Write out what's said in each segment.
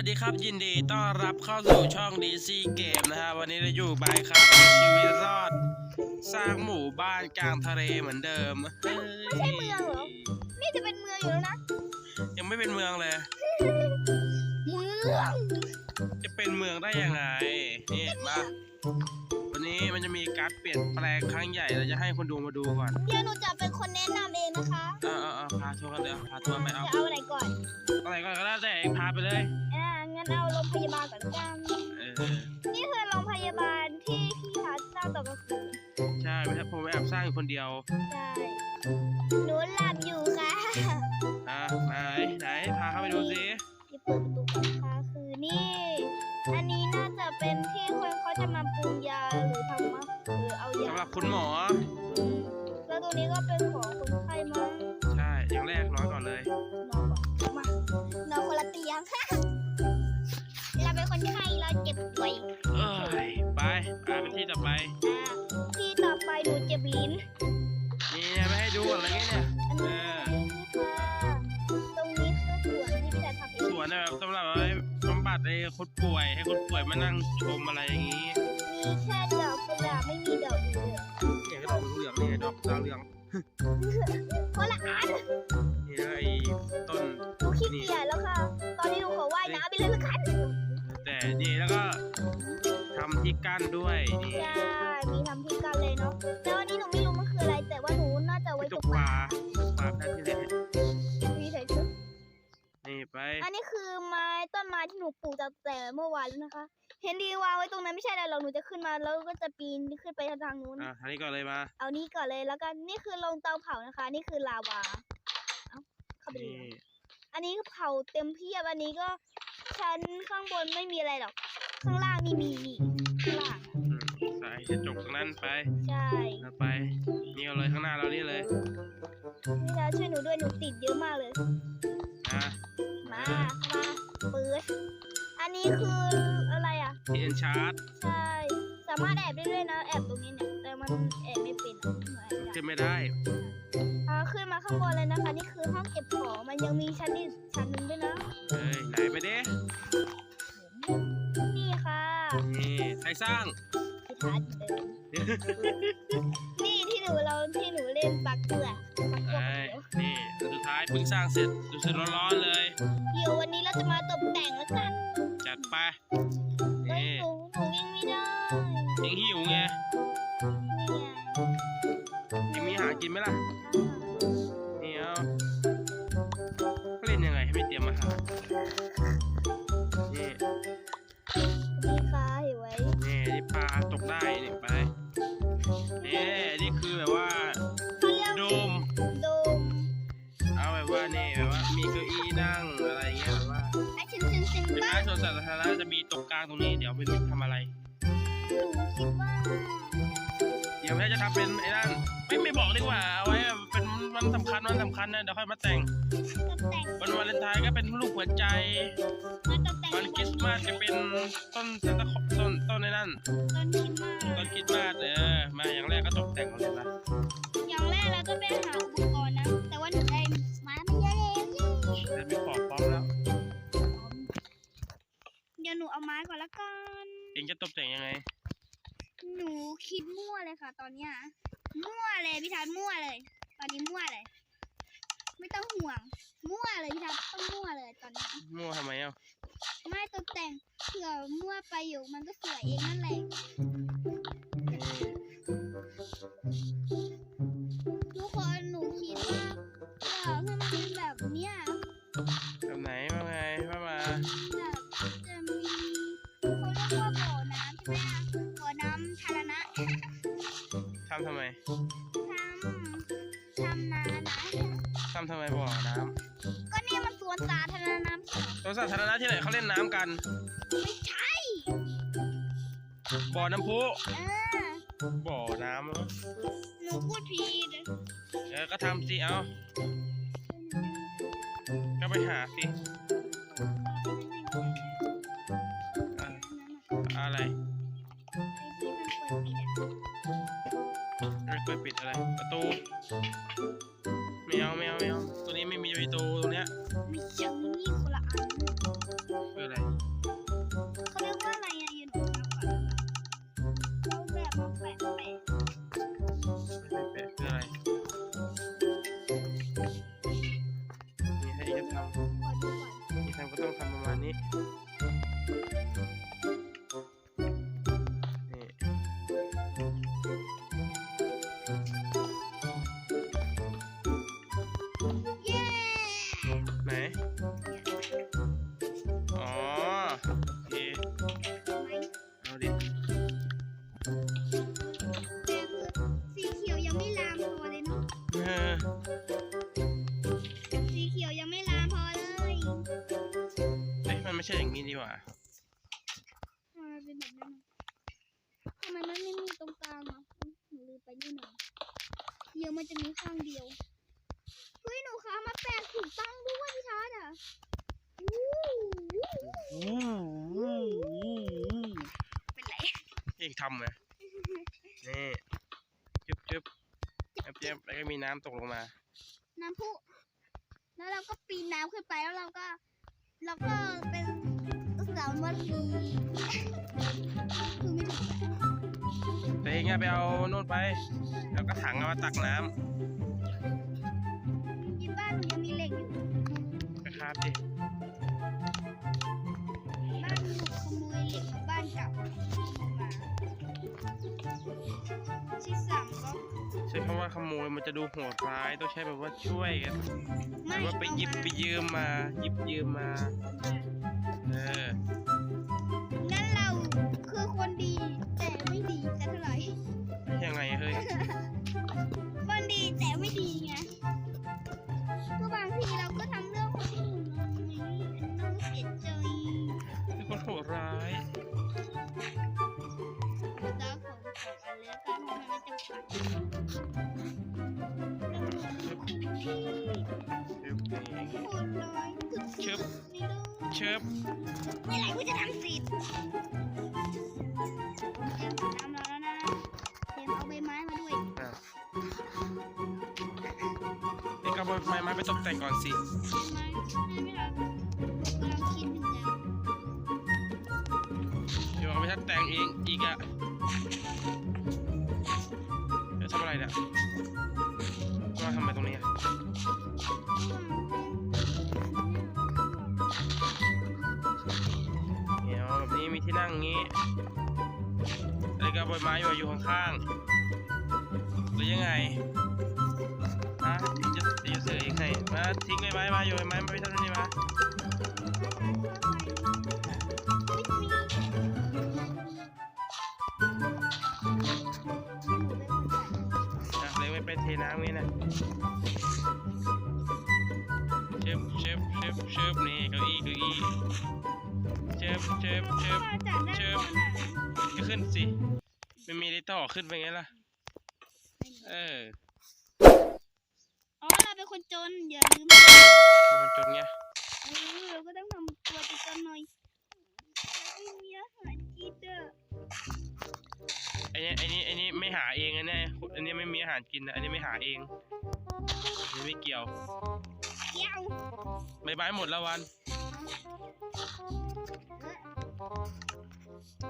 วัสดีครับยินดีต้อนรับเข้าสู่ช่อง DC Game นะฮะวันนี้เราอยู่บายครับชีวิตรอด สร้างหมู่บ้านกลางทะเลเหมือนเดิมเฮ้ยไม่ใช่เมืองเหรอ นี่จะเป็นเมืองอยู่แล้วนะ ยังไม่เป็นเมืองเลยเมืองจะเป็นเมืองได้ยังไงนี่มา วันนี้มันจะมีการเปลี่ยนแปลงครั้งใหญ่เราจะให้คนดูมาดูก่อนเดี๋ยวหนูจะเป็นคนแนะนำเองนะคะเออเออเออพาทัวร์กันเลยพาทัวร์ไปเอาจะเอาอะไรก่อนอะไรก็ได้แต่เองพาไปเลยอ่างั้นเอาโรงพยาบาลก่อนละกันเออนี่คือโรงพยาบาลที่พี่ทัศน์สร้างต่อกลางคืนใช่ไม่ใช่ผมแอบสร้างอยู่คนเดียวใช่หนูหลับอยู่ค่ะอะไหนไหนพาเข้าไปดูสิเดี๋ยวเปิดประตูก่อนนะคะคือนี่ อันนี้น่าจะเป็นที่ อ้คนป่วย ให้คนป่วยมานั่งชมอะไรอย่างงี้มีแค่ดอกกุหลาบไม่มีดอกเหลืองเนี่ยก็ดอกเหลืองนี่ไงดอกดาวเหลืองคนละอันนี่แล้วไอ้ต้นหนูขี้เกียจแล้วค่ะ ตอนนี้หนูขอว่ายน้ำไปเลยละกันแต่นี่แล้วก็ทำที่กั้นด้วยนี่ ที่หนูปลูกตั้งแต่เมื่อวานแล้วนะคะ เห็นดีวางไว้ตรงนั้นไม่ใช่อะไรหรอกหนูจะขึ้นมาแล้วก็จะปีนขึ้นไปทางนู้น อะอันนี้ก่อนเลยมาเอานี่ก่อนเลยแล้วกันนี่คือโรงเตาเผานะคะ นี่คือลาวาเอ้าเข้าไปนี่เลยอันนี้เผาเต็มเพียบอันนี้ก็ชั้นข้างบนไม่มีอะไรหรอก ข้างล่างนี่มีนี่ข้างล่างอืมใส่กระจกตรงนั้นไปใช่แล้วไป นี่เอาเลยข้างหน้าเรานี่เลยพี่ดาช่วยหนูด้วยหนูติดเยอะมากเลย นะมามาเปิดอันนี้คืออะไรอะ ที่เอ็นชาร์จใช่ สามารถแอบได้ด้วยนะ แอบตรงนี้เนี่ย แต่มันแอบไม่เป็นอะหนูแอบยากขึ้นไม่ได้อ่าขึ้นมาข้างบนเลยนะคะ นี่คือห้องเก็บของ มันยังมีชั้นอีกชั้นหนึ่งด้วยนะเฮ้ยไหนไปดินี่ค่ะนี่ใครสร้าง พิทัศน์เดิม นี่ปลาตกได้นี่ไปนี่นี่คือแบบว่าเขาเรียกโดมโดมเอาแบบว่านี่แบบว่ามีเก้าอี้นั่งอะไรเงี้ยแบบว่าไอ้ชินชินชินเป็นบ้าร้านสวนสาธารณะจะมีตรงกลางตรงนี้เดี๋ยวไม่รู้ทำอะไรหนูคิดว่าเดี๋ยวแม่จะทำเป็นไอ้นั่นไม่ไม่บอกดีกว่าเอาไว้เป็นวันสำคัญวันสำคัญนะเดี๋ยวค่อยมาแต่งตกแต่งวันวาเลนไทน์ก็เป็นรูปหัวใจ มาตกแต่งวันคริสต์มาสจะเป็นต้นซานตาคลอสต้นต้ นในนั่นต้นคริสต์มาต้นสคริสต์มาสเออมาอย่างแรกก็ตกแต่งก่อนเลยนะอย่างแรกเราก็ไปหาอุปกรณ์นะ แต่ว่าหนูได้มาไม่เยอะเลยแต่มีขอบพร้อมแล้วเดี๋ยวหนูเอาไม้ก่อนละกันเองจะตกแต่งยังไง หนูคิดมั่วเลยค่ะ ตอนเนี้ยมั่วเลยพี่ทัศน์มั่วเลย ตอนนี้มั่วเลย ไม่ต้องห่วง มั่วเลยพี่ทัศน์ต้องมั่วเลยตอนนี้มั่วทำไมอะ ไม่ตกแต่งเผื่อมั่วไปอยู่มันก็สวยเองนั่นแหละทุกคนหนูคิดว่าอยากให้มันเป็นแบบเนี้ยแบบไหนว่าไงว่ามาแบบจะมีเขาเรียกว่าบ่อน้ำใช่ไหมอะบ่อน้ำธารณะทำทำไมทำทำนานะทำทำไมบ่อ วนสาธารณะที่ไหนเขาเล่นน้ำกัน ไม่ใช่ บ่อน้ำพุอ่าบ่อน้ำเหรอหนูพูดผิดเออก็ทำสิเอา ก็ไปหาสิ ทำไหมนี่จึ๊บจึ๊บแอบเจี๊ยบแล้วก็มีน้ำตกลงมา น้ำพุ แล้วเราก็ปีนน้ำขึ้นไปแล้วเราก็เราก็เป็นสาวมารีคือไม่ถูกอะแต่เองอะไปเอาโน่นไป แล้วก็ถังเอามาตักน้ที่บ้านหนูยังมีเหล็กอยู่ำไปคราบดิบ้านหนูขโมยเหล็กมาบ้านเก่ามา ที่สามก็ใช้คำว่าขโมยมันจะดูโหดร้ายต้องใช้แบบว่าช่วยกันไม่แบบว่าไปหยิบไปยืมมาหยิบยืมมาเอองั้นเราคือคนดีแต่ไม่ดีสักเท่าไหร่ยังไงเฮ้ย เพราะมันไม่จำกัดเราเหมือนคนที่ชึบนี่โหดร้ายสุดๆชึบในโลกชึบเมื่อไหร่กูจะทำสิทธิ์เตรียมน้ำรอแล้วนะเตรียมเอาใบไม้มาด้วยอะเองก็เอาไม้ไม้ไปตกแต่งก่อนสิ ใบไก็เอาใบไม้อยู่อยู่ข้างๆหรือยังไงฮะเดี๋ยวจะจะเสือองให้มาทิ้งใบไม้มาอยู่ใบไม้มาไปทำตนี้มาเลยไม่ไปเทน้ำงี้นะเชิบเชิบเชิบเชิบนี่เก้าอี้เก้าอี้เชิบเชิบเชิบก็ขึ้นสิ ต่อขึ้นไปไงล่ะ เออ อ๋อเราเป็นคนจนอย่าลืมมันจนไงเออเราก็ต้องทำตัวจนๆหน่อยไม่มีอาหารกินเด้อไอ้นี่ไอ้นี่ไอ้นี่ไม่หาเองนะเนี่ยอันนี้ไม่มีอาหารกินนะ อันนี้ไม่หาเองอันนี้ไม่เกี่ยวเกี้ยวใบไม้หมดแล้ววัน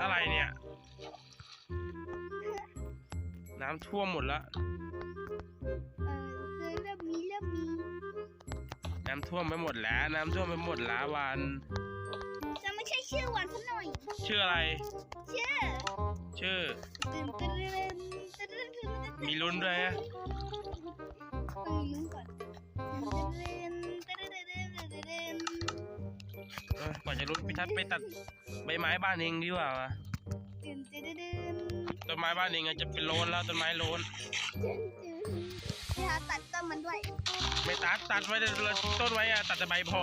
อะไรเนี่ย น้ำท่วมหมดแล้วเออเคยเริ่มมีเริ่มมีน้ำท่วมไปหมดแล้ว น้ำท่วมไปหมดแล้ววัน จะไม่ใช่ชื่อวันซะหน่อย ชื่ออะไร ชื่อ ชื่อตื่นตื่นตื่นตื่นตื่นตื่นมีลุ้นด้วยนะต้องมีลุ้นก่อนตื่นตื่นตื่นตื่นตื่นตื่นเออกว่าจะลุ้นพิทัศน์ไปตัดใบไม้บ้านเองดีกว่าวะ ตื่นตื่นตื่นต้นไม้บ้านเองอาจจะเป็นโลนแล้วต้นไม้โลนพี่ฮาตัดต้นมันด้วย ไม่ตัดตัดไว้แต่ต้นไว้อะตัดแต่ใบพอ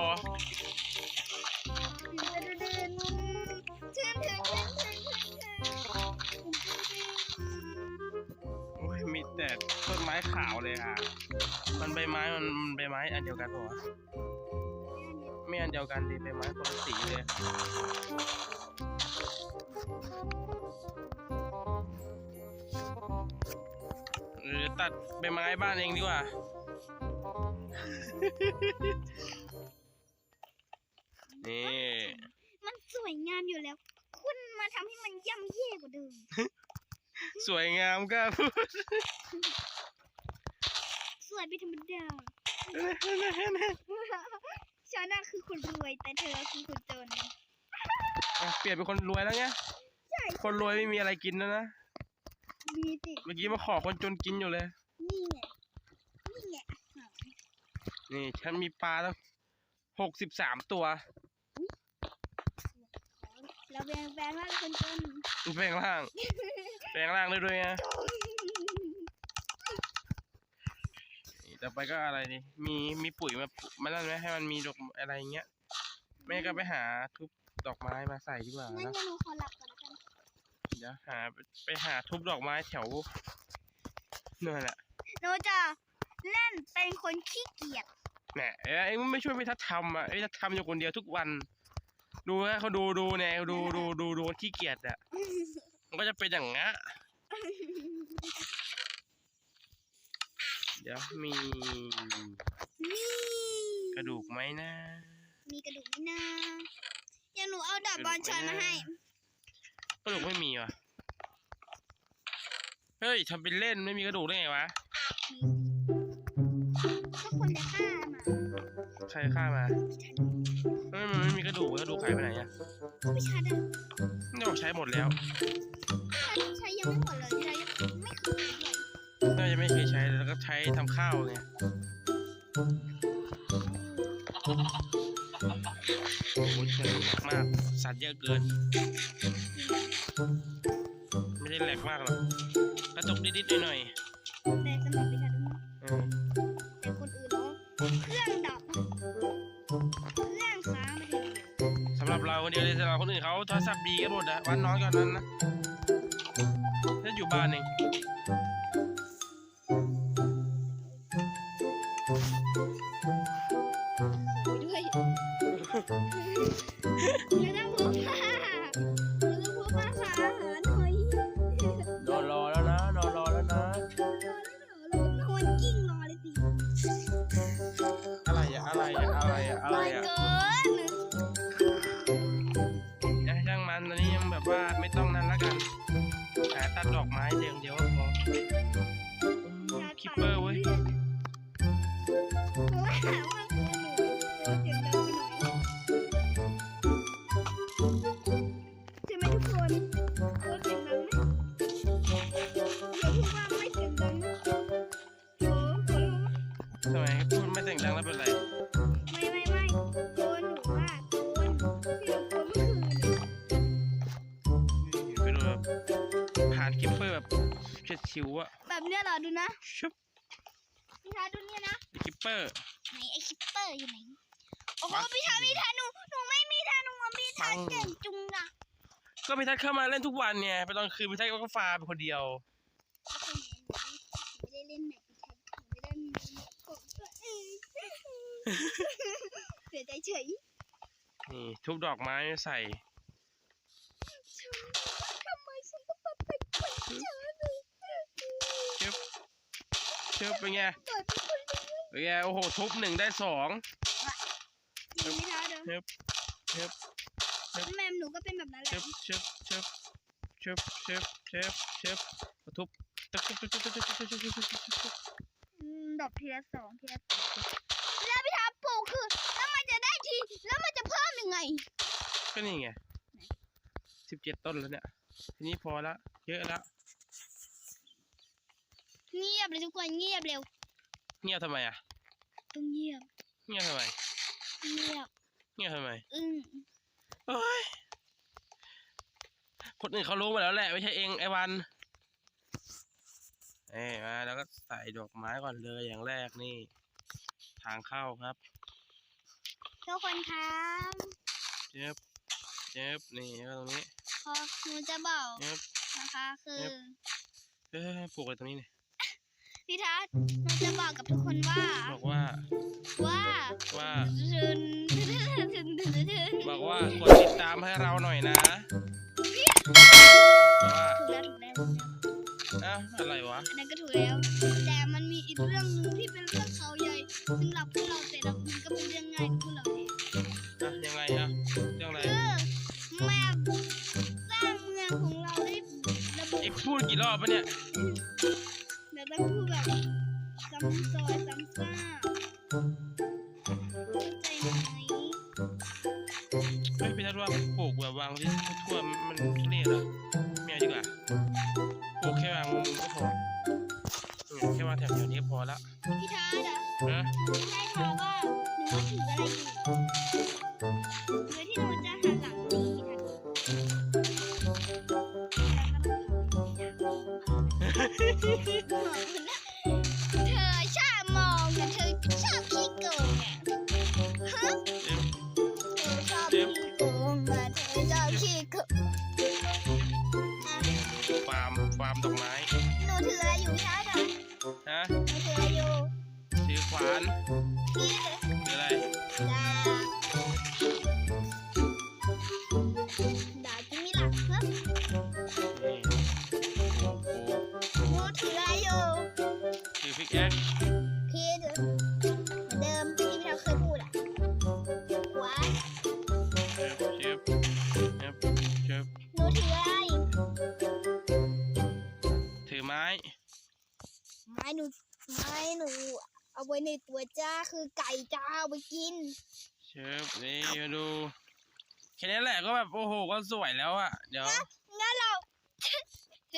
โอ้ยมีแต่ต้นไม้ขาวเลยอะ มันใบไม้มันมันใบไม้อันเดียวกันปะวะไม่อันเดียวกันดิใบไม้คนละสีเลย หรือตัดใบไม้บ้านเองดีกว่า นี่ มันสวยงามอยู่แล้ว คุณมาทำให้มันย่ำแย่กว่าเดิม สวยงามก็พูดสวยไม่ธรรมดาฉันน่ะคือคนรวยแต่เธอคือคนจน อะเปลี่ยนเป็นคนรวยแล้วไงใช่คนรวยไม่มีอะไรกินแล้วนะ มีสิเมื่อกี้มาขอคนจนกินอยู่เลย นี่ไงนี่ไงนี่ ฉันมีปลาตั้งหกสิบสามตัว เราแบงแบงว่าคนจนแปลงร่าง แปลงร่างได้ด้วยไงนี่ต่อไปก็อะไรดีมีมีปุ๋ยมามานั่นไหมให้มันมีดอกอะไรอย่างเงี้ยแม่ก็ไปหาทุบ ดอกไม้มาใส่ดีกว่างั้นนะจะหนูขอหลับก่อนแล้วกันเดี๋ยวหาไปหาทุบดอกไม้แถวนั่นแหละหนูจะเล่นเป็นคนขี้เกียจแหมเอ้ยเอ็งไม่ช่วยพี่ทัศน์ทำอะไอ้ทัศน์ทำอยู่คนเดียวทุกวัน ดูนะเขาดูดูเนี่ยดูดูดูดูคนขี้เกียจอะมันก็จะเป็นอย่างงี้นเดี๋ยวมีนี่กระดูกไหมนะ มีกระดูกไหมนะเดี๋ ยวหนูเอาดาบบอลชอนมาให้ กระดูกไม่มีว่ะเฮ้ยทำเป็นเล่นไม่มีกระดูกได้ไงวะก็คนจะฆ่ามาใครฆ่ามาเฮ้ยมันไม่มีกระดูกกระดูกหายไปไหนอะไม่ใช่ได้นี่บอกใช้หมดแล้วใช้ยังไม่หมดเลยใช้ไม่เคยเลยน่าจะไม่เคยใช้แล้วก็ใช้ทำข้าวไง โอ้โหเชิงหนักมาก สัตว์เยอะเกิน ไม่ได้แหลกมากหรอกกระตุกนิดๆหน่อยแต่สำหรับพี่ทัศน์ๆเออแต่คนอื่นเนาะเครื่องดับเครื่องค้างไม่ได้เลยสำหรับเราคนเดียวเลยสำหรับคนอื่นเขาโทรศัพท์ดีกันหมดอะวันนอนก่อนนั้นนะถ้าอยู่บ้านเอง เฉียดชิวอะแบบเนี้ยเหรอดูนะชุบพี่ทาดูเนี่ยนะคิปเปอร์ไหนไอคิปเปอร์อยู่ไหนโอ้โหวัดพี่ทาพี่ทาหนูหนูไม่มีทาหนูว่าพี่ทาปังเก่งจุงอะก็พี่ทัศน์เข้ามาเล่นทุกวันเนี่ยไปตอนคืนพี่ทัศน์ก็ฟาเป็นคนเดียวไม่ได้เล่นแมปพี่ทาไม่ได้มีแมปของตัวเองเสียใจเฉยนี่ทุบดอกไม้ใส่ ทำไมฉันต้องมาเป็นคนเจอเลย เชื่อเป็นไงเกิดเป็นคนดีเป็นไงโอ้โหทุบหนึ่งได้สองยังไม่ท้าเด้อเชิบเชิบแมมหนูก็เป็นแบบนั้นแหเชิละบเชิบเชิบเชิบเชิบเชิบเชิบทุบทุบทุบทุบทุบทุบทุบทุบทุบทุบทุบอืมดอกทีละสองทีละสองแล้วพี่ทาปลูกคือแล้วมันจะได้ทีแล้วมันจะเพิ่มยังไง ก็นี่ไงสิบเจ็ดต้นแล้วเนี่ยทีนี้พอละเยอะละ เงียบเลยทุกคนเงียบเร็ว เงียบทำไมอะ ต้องเงียบ เงียบทำไม เงียบ เงียบทำไม อึ้งโอ้ยคนอื่นเขารู้หมดแล้วแหละไม่ใช่เองไอ้วัน เอ้ยมาแล้วก็ใส่ดอกไม้ก่อนเลยอย่างแรกนี่ ทางเข้าครับทุกคนครับเจ็บเจ็บนี่ก็ตรงนี้ พอหนูจะบอกเจ็บนะคะ คือเงียบเอ้ยปลูกไว้ตรงนี้นี่ พี่ทัศน์หนูจะบอกกับทุกคนว่า บอกว่าว่าว่า ถึงถึงถึงถึงถึงบอกว่ากดติดตามให้เราหน่อยนะว่าถูกแล้วถูกแล้วถูกแล้วอ้าวอะไรวะ อันนั้นก็ถูกแล้ว แต่มันมีอีกเรื่องหนึงที่เป็นเรื่องเขาใหญ่สำหรับพวกเราแต่ละคนก็เป็นเรื่องง่ายของพวกเราเองอะยังไงอะเรื่องอะไรคือแมปสร้างเมืองของเราได้ระบบเอ็กพูดกี่รอบอบปะเนี่ย เดี๋ยวต้อ ฟาร์มฟาร์มดอกไม้หนูถืออะไรอยู่พี่ทาดอะฮะหนูถืออะไรอยู่ถือขวานพี่ นี้แหละก็แบบโอ้โหก็สวยแล้วอะเดี๋ยวงั้นเรา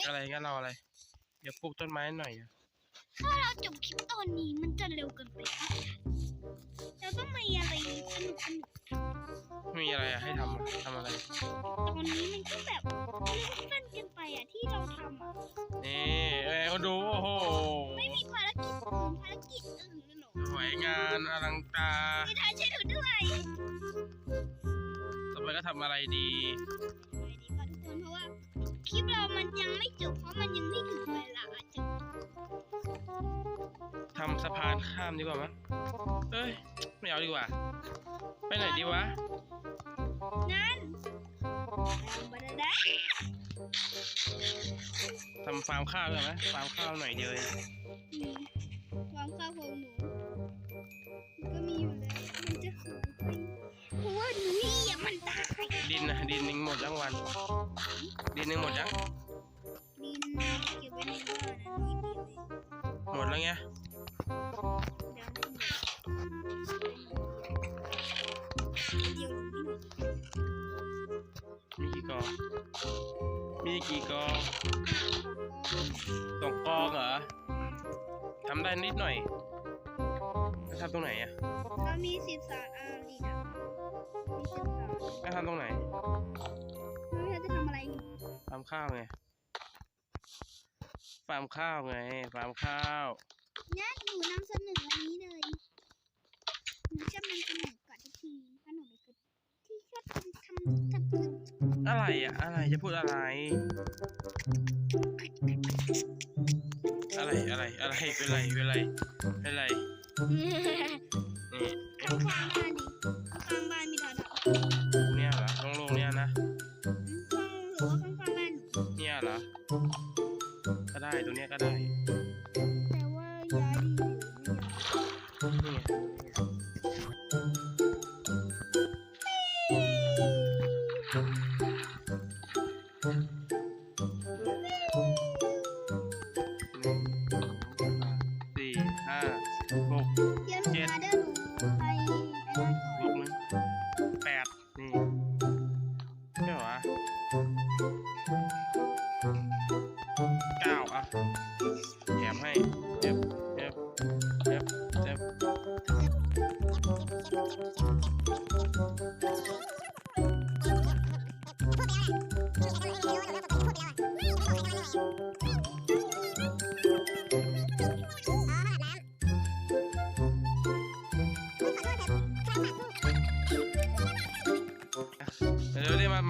อะไรงั้นเราอะไร เดี๋ยวปลูกต้นไม้หน่อยอะถ้าเราจบคลิปตอนนี้มันจะเร็วเกินไปปะเราต้องมีอะไรสนุกสนุกไม่มีอะไรอะให้ทำอะทำอะไร ตอนนี้มันก็แบบเรื่องสั้นเกินไปอะที่เราทำอะนี่เอ้ยเขาดูโอ้โหไม่มีภารกิจอื่นภารกิจอื่นเลยเหรอสวยงานอลังตาพี่ทายช่วยหนูด้วยต่อ ไปก็ทำอะไรดีไปดีกว่าทุกคนเพราะว่าคลิปเรามันยังไม่จบเพราะมันยังไม่ถึงเวลาจบทำสะพานข้ามดีกว่ามั้ยเอ้ย ไม่เอาดีกว่า ไปไหนดีวะ นั่นบันไดทำฟาร์มข้าวได้ไหมฟาร์มข้าวหน่อยเดียวเองมีวางข้าวของหนูมันก็มีอยู่แล้วมันจะสูงขึ้นเพ ดินนะดินนึงหมดทั้งวัน ดินนึงหมดยังดินเก็บไว้ในบ้านนะนิดเดียวหมดแล้วไงยังไม่หมดเดียวนิดหน่อยมีกี่กองมีกี่กองสองกองเหรอทำได้นิดหน่อย ทำตรงไหนอะถ้ามีสิบสามอ่าดีนะมีสิบสามแล้วทำตรงไหนไม่รู้จะทำอะไรอยู่ฟาร์มข้าวไงฟาร์มข้าวไงฟาร์มข้าวงั้นหนูนำเสนออันนี้เลยหนูชอบนำเสนอก่อนทุกทีเพราะหนูเป็นคนที่ชอบทำทำทำอะไรอะอะไรจะพูดอะไร อะไรอะไรอะไรเป็นไรเป็นไรเป็นไร Yeah.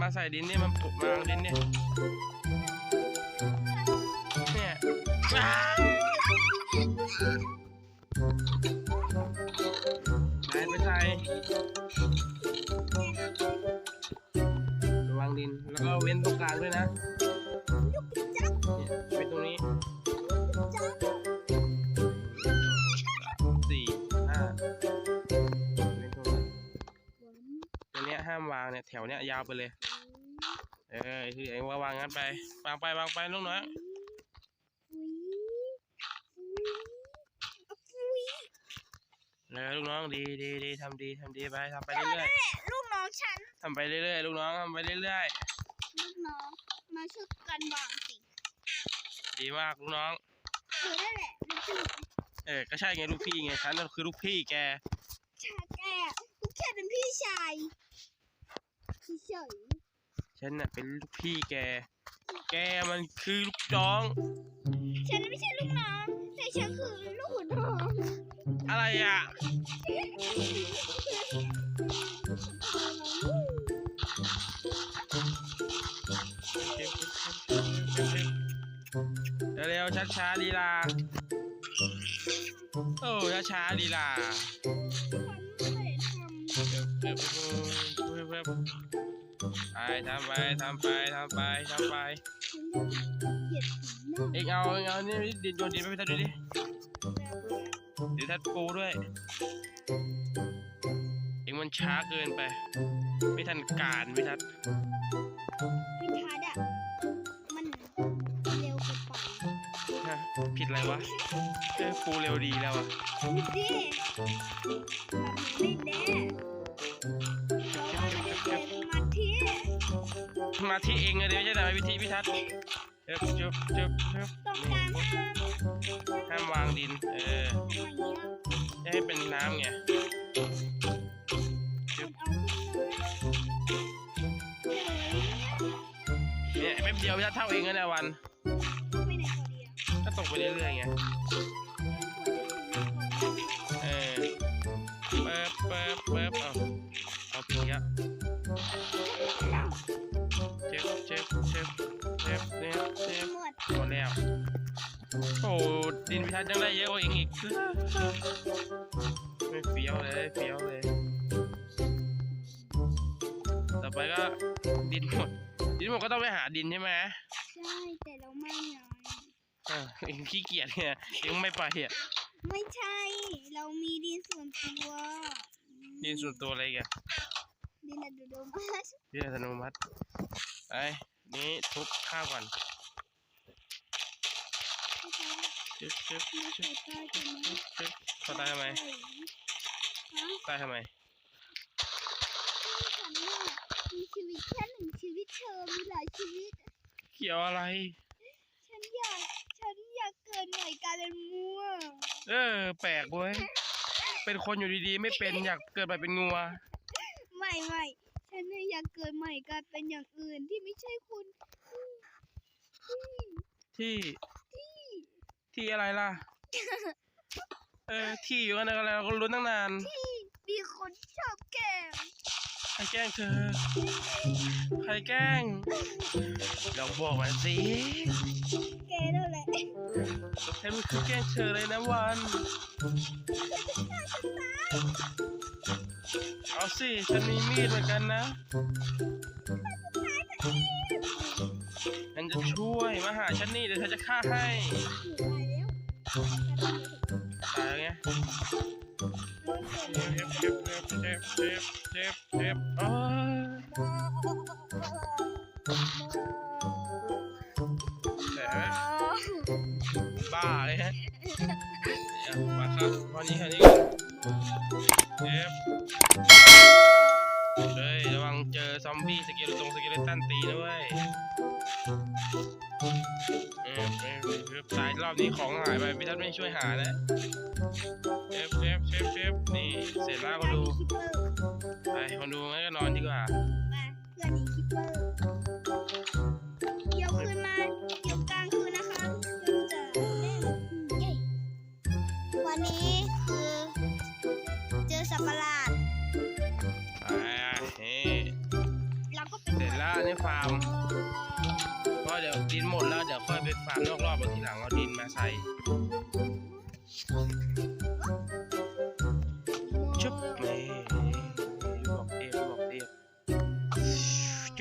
มาใส่ดินนี่มันปลุกมาเอาดินนี่เนี่ยวาวไปใส่ระวังดินแล้วก็เว้นตรงกลางด้วยนะเนี่ยเว้นตรงนี้สี่ห้าเว้นตรงนั้นตรงเนี้ยห้ามวางเนี่ยแถวเนี้ยยาวไปเลย เออคือเองว่าวางงั้นไปวางไปวางไปลูกน้อยเออลูกน้องดีดีดีทำดีทำดีไปทำไปเรื่อยลูกน้องฉันทำไปเรื่อยๆลูกน้องทำไปเรื่อยลูกน้องมาช่วยกันวางสิดีมากลูกน้อง เออนั่แหละมันคือเออก็ใช่ไงลูกพี่ไงฉันน่ะคือลูกพี่แกชาแกลูกแค่เป็นพี่ชายเฉย ฉันน่ะเป็นลูกพี่แก แกมันคือลูกน้องๆฉันไม่ใช่ลูกน้องแต่ฉันคือลูกน้องอะไรอะ เร็วๆช้าๆลีลาโอ้ช้าๆลีลา ฉันไม่ได้ทำ ไปทำไปทำไปทำไปทำไปฉันอยากเหยียดผีหน้าเอ็งเอาเอ็งเอานี่ดินโยนดินไปพี่ทัดดูดิเดี๋ยวทัดปูด้วยเอ็งมันช้าเกินไป ไม่ทันการพี่ทัดพิทัศน์อะมันเร็วเกินไปฮะผิดอะไรวะเออปูเร็วดีแล้วอะดูสิแบบนี้ไม่แน่ มาที่เองเลยเดี๋ยวจะได้วิธีพี่ทัดเจ็บเจ็บเจ็บเจ็บต้องการห้ามห้ามวางดิน เอออย่างเงี้ยจะให้เป็นน้ำไงคุณเอาขึ้นมาเฮ้ยเนี่ยแป๊บเดียวพี่ทัดเท่าเองแล้วนะวันก็ตกไปเรื่อยๆไงเออเปิบเปิบเปิบเอาเอาผีอะ เจ็บเจ็บหมดหมดแล้วโอ้ดินพิทัศน์ยังได้เยอะกว่าเองอีกไม่เฟี้ยวเลยเฟี้ยวเลย ต่อไปก็ดินหมดดินหมดก็ต้องไปหาดินใช่ไหมใช่แต่เราไม่ไงเออเองขี้เกียจเนี่ยเองไม่ไปอะไม่ใช่ เรามีดินส่วนตัวดินส่วนตัวอะไรกันดินอัตโนมัติดินอัตโนมัติไปนี่ทุบข้าวก่อน ไม่ใช่เจ็บเจ็บจ็ใช่บใต้กันนะเจ็บเขาตายทำไมตายทำไมเนี่ยมีชีวิตแค่หนึ่งชีวิตเธอมีหลายชีวิต เกี่ยวอะไร ฉันอยาก ฉันอยากเกิดใหม่กลายเป็นงัว เออ แปลกเว้ย เป็นคนอยู่ดีๆ ไม่เป็นอยากเกิดมาเป็นงัว ไม่ไม่ฉันเนี่อยากเกิดใหม่กลายเป็นอย่างอื่นที่ไม่ใช่คุณ ที่ ที่ที่อะไรล่ะ เออ ที่อยู่กันอะไรเราก็ลุ้นตั้งนาน ที่มีคนชอบแกล้งใครแกล้งเธอ ใครแกล้งลองบอกมาสิแกนั่นแหละฉันไม่เคยแกล้งเธอเลยนะวันเอาสิฉันมีมีดเหมือนกันนะฉันจะช่วยมาหาฉันนี่เดี๋ยวฉันจะฆ่าให้ ตายแล้วไงเจ็บเจ็บเจ็บเจ็บเจ็บเจ็บเจ็บอ้ยแต่บ้าเลยฮะเอามาครับตอนนี้แค่นี้ก่อนเจ็บายไปพี่ทัศน์ไม่ช่วยหานะเจ็บเจ็บเจ็บเจ็บนี่เสร็จแล้วก็ดูไปคนดูงั้นก็นอนดีกว่าเพื่อนอีคิปเปอร์เดี๋ยวคืนมาเดี๋ยวกลางคืนนะคะเดี๋ยวจะเล่นเย้วันนี้คือ เจอสัตว์ประหลาดไปเฮ้เราก็เป็นเสร็จแล้วนี่ฟาร์มเพราะเดี๋ยวดินหมดแล้วเดี๋ยวค่อยไปฟาร์มนอกรอบมาทีหลังเอาดินมาใส่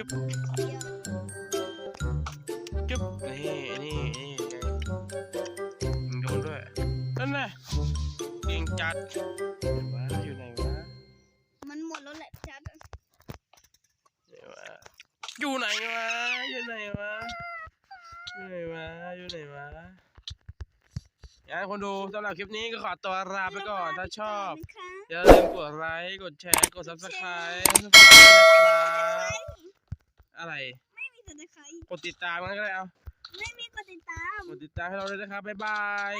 บจุ๊บนี่นี่นี่ไงโยนด้วยนั่นน่ะเก่งจัดว้าอยู่ไหนวะมันหมดแล้วแหละจัดอยู่ไหนวะอยู่ไหนวะอยู่ไหนวะอยู่ไหนวะงั้นคนดูสำหรับคลิปนี้ก็ขอตัวลาไปก่อนถ้าชอบนะคะอย่าลืมกดไลค์กดแชร์กด subscribe นะครับ อะไรไม่มีสัญญาณกดติดตามกันก็ได้เอาไม่มีกดติดตามกดติดตามให้เราด้วยนะครับบ๊ายบาย